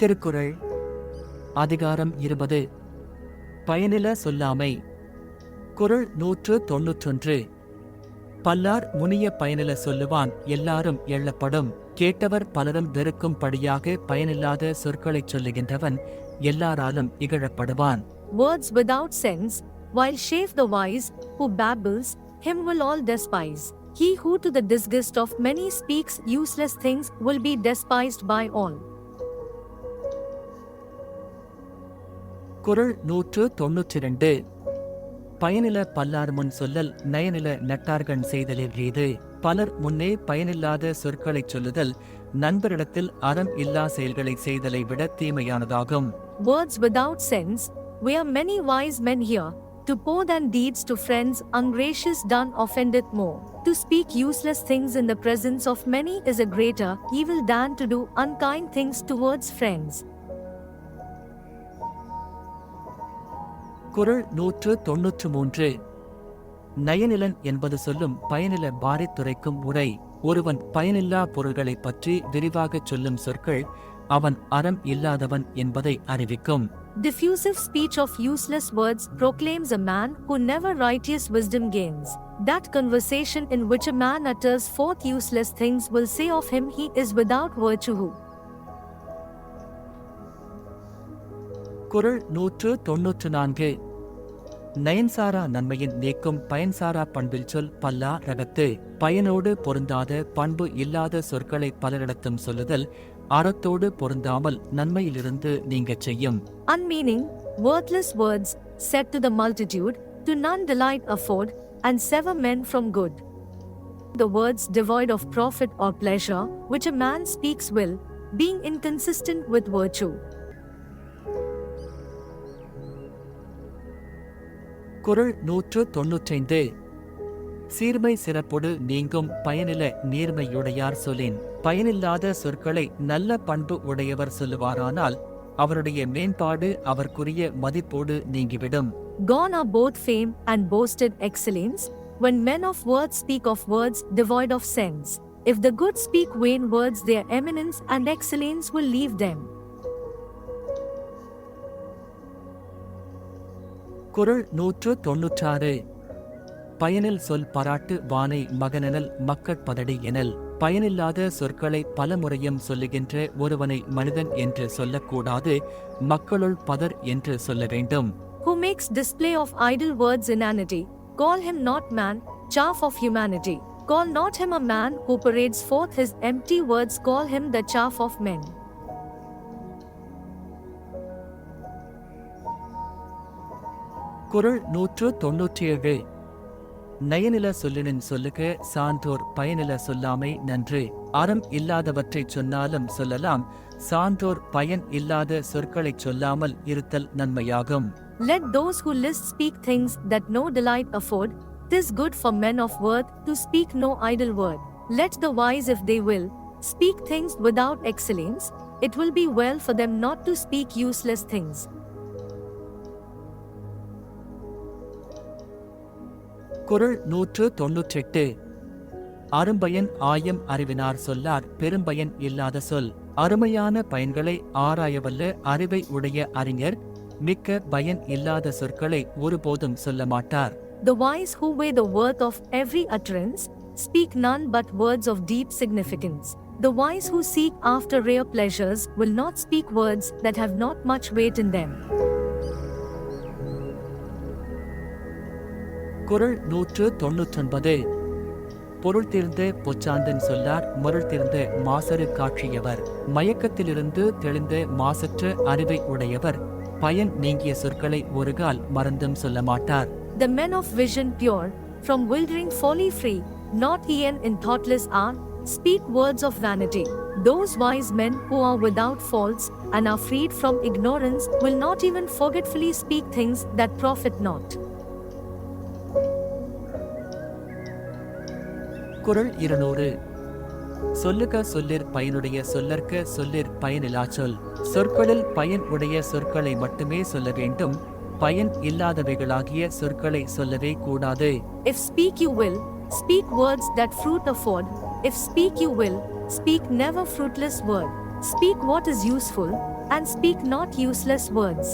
திருக்குறள் அதிகாரம் இருபது பயனில சொல்லாமை குறள் நூற்று தொன்னூற்றொன்று பல்லார் முனிய பயனில சொல்லுவான் எல்லாரும் எள்ளப்படும் கேட்டவர் பலரும் வெறுக்கும்படியாக பயனில்லாத சொற்களைச் சொல்லுகின்றவன் எல்லாராலும் இகழப்படுவான் Words without sense, while shave the wise, who babbles, him will all despise. He who to the disgust of many speaks useless things will be despised by all. குறள் நூற்று தொன்னூற்றிரண்டு பயனில பல்லார் முன் சொல்லல் நயனில நட்டார்கண் செய்தலில் ஏது பலர் முன்னே பயனில்லாத சொற்களைச் சொல்லுதல் நண்பரிடத்தில் அறம் இல்லா செயல்களை செய்தலை விட தீமையானதாகும் Words without sense, where many wise men hear, to pour than deeds to friends ungracious done offendeth more. To speak useless things in the presence of many is a greater evil than to do unkind things towards friends. குறள் நூற்று தொன்னூற்று மூன்று நயனிலன் என்பது சொல்லும் பயனில பாரித் துரைக்கும் உரை ஒருவன் பயனில்லா பொருள்களைப் பற்றி விரிவாகச் சொல்லும் சொற்கள் அவன் அறம் இல்லாதவன் என்பதை அறிவிக்கும் Diffusive speech of useless words proclaims a man who never righteous wisdom gains. That conversation in which a man utters forth useless things will say of him he is without virtue. குறள் நூற்று தொன்னூற்று நான்கு நயன்சாரா நன்மையின் நீக்கும் பயன்சாரா பண்பில் சொல் பல்லா ரகத்து பயனோடு பொருந்தாத பண்பு இல்லாத சொற்களை பலரிடத்தும் சொல்லுதல் அறத்தோடு பொருந்தாமல் நன்மையிலிருந்து நீங்க செய்யும் unmeaning wordless words set to the multitude to none delight afford and sever men from good the words devoid of profit or pleasure, which a man speaks will, being inconsistent with virtue. குறள் நூற்று தொன்னூற்றைந்து சீர்மை சிறப்பொடு நீங்கும் பயனில நீர்மையுடையார் சொல்லின் பயனில்லாத சொற்களை நல்ல பண்பு உடையவர் சொல்லுவாரானால் அவருடைய மேம்பாடு அவர்க்குரிய மதிப்போடு நீங்கிவிடும் Gone are both fame and boasted excellence, when men of worth speak of words devoid of sense. If the good speak vain words, their eminence and excellence will leave them. குறள் நூற்று தொன்னூற்றாறு பயனில் சொல் பாராட்டு வானை மகனெனல் மக்கட் பதடி எனல் பயனில்லாத சொற்களை பலமுறையும் சொல்லுகின்ற ஒருவனை மனிதன் என்று சொல்லக்கூடாது மக்களுள் பதர் என்று சொல்ல வேண்டும் Who makes display of idle words inanity, call him not man, chaff of humanity. Call not him a man who parades forth his empty words, call him the chaff of men. குரல் நூற்று தொன்னூற்றி ஏழு நயனில சொல்லினின் சொல்லுக்கு சான்றோர் பயனில சொல்லாமை நன்று அறம் இல்லாதவற்றை சொன்னாலும் சொல்லலாம் சான்றோர் பயன் இல்லாத சொற்களை சொல்லாமல் இருத்தல் நன்மையாகும் Let those who list speak things that no delight afford. Tis good for men of worth to speak no idle word. Let the wise, if they will, speak things without excellence. It will be well for them not to speak useless things. குறள் நூற்று தொன்னூற்றெட்டு அரும்பயன் ஆயம் அறிவினார் சொல்லார் பெரும்பயன் இல்லாத சொல் அருமையான பயன்களை ஆராயவல்ல அறிவை உடைய அறிஞர் மிக்க பயன் இல்லாத சொற்களை ஒருபோதும் சொல்ல மாட்டார் The wise who weigh the worth of every utterance speak none but words of deep significance. The wise who seek after rare pleasures will not speak words that have not much weight in them. குறள் நூற்று தொன்னூற்றொன்பது பொருள் தீர்ந்த பொச்சாந்தன் சொல்லார் முருள் தீர்ந்த மாசறு காட்சியவர் மயக்கத்திலிருந்து தெளிந்த மாசற்ற அறிவை உடையவர் பயன் நீங்கிய சொற்களை ஒருகால் மறந்தும் சொல்ல மாட்டார் The men of vision pure, from wildering folly free, not e'en in thoughtless hour, speak words of vanity. Those wise men who are without faults and are freed from ignorance will not even forgetfully speak things that profit not. குரல் இருநூறு சொல்லுக சொல்லிற் பயனுடைய சொல்லற்க சொல்லிற் பயனிலா சொல் சொற்களில் பயன் உடைய சொற்களை மட்டுமே சொல்ல வேண்டும் பயன் இல்லாதவைகளாகிய சொற்களை சொல்லவே கூடாது if speak you will speak words that fruit afford if speak you will speak never fruitless word speak what is useful and speak not useless words